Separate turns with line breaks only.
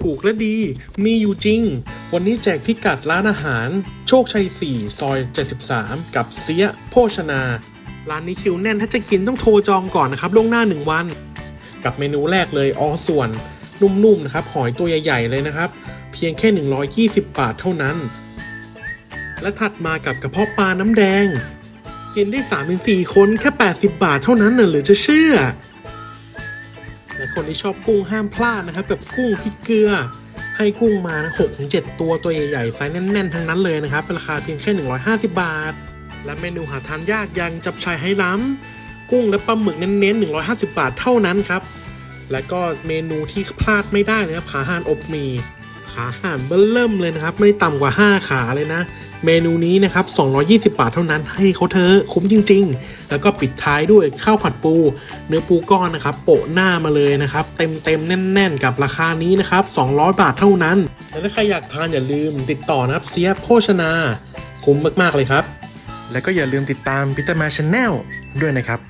ถูกและดี มีอยู่จริง วันนี้แจกพิกัดร้านอาหาร โชคชัย 4 ซอย 73 กับเสียโภชนา ร้านนี้คิวแน่นถ้าจะกินต้องโทรจองก่อนนะครับล่วงหน้า 1 วัน กับเมนูแรกเลยออส่วน นุ่มๆนะครับ หอยตัวใหญ่ๆเลยนะครับ เพียงแค่ 120 บาทเท่านั้น และถัดมากับกระเพาะปลาน้ำแดงกินได้3-4คนแค่ 80 บาทเท่านั้นน่ะหรือจะเชื่อ คนที่ชอบกุ้งห้ามพลาดนะครับแบบกุ้งพริกเกลือ ให้กุ้งมานะ6ถึง7ตัวตัวใหญ่ๆไซส์แน่นๆทั้งนั้นเลยนะครับราคาเพียงแค่ 150 บาท และเมนูหาทานยากย่างจับชายไฮล้ำกุ้งและปลาหมึกเน้นๆ 150 บาทเท่านั้นครับและก็เมนูที่พลาดไม่ได้นะครับขาห่านอบหมีขาห่านเบิ่มเริ่มเลยนะครับ ไม่ต่ำกว่า 5 ขาเลยนะ เมนูนี้นะครับ 220 บาทเท่านั้นให้เขาเธอคุ้มจริง ๆ แล้วก็ปิดท้ายด้วยข้าวผัดปู เนื้อปูก้อนนะครับ โปะหน้ามาเลยนะครับ เต็มเต็มๆแน่น ๆ กับราคานี้นะครับ 200 บาทเท่านั้น และถ้าใครอยากทานอย่าลืมติดต่อนะครับเสียโภชนา คุ้มมากๆเลยครับ แล้วก็อย่าลืมติดตามพิตามาชแนลด้วยนะครับ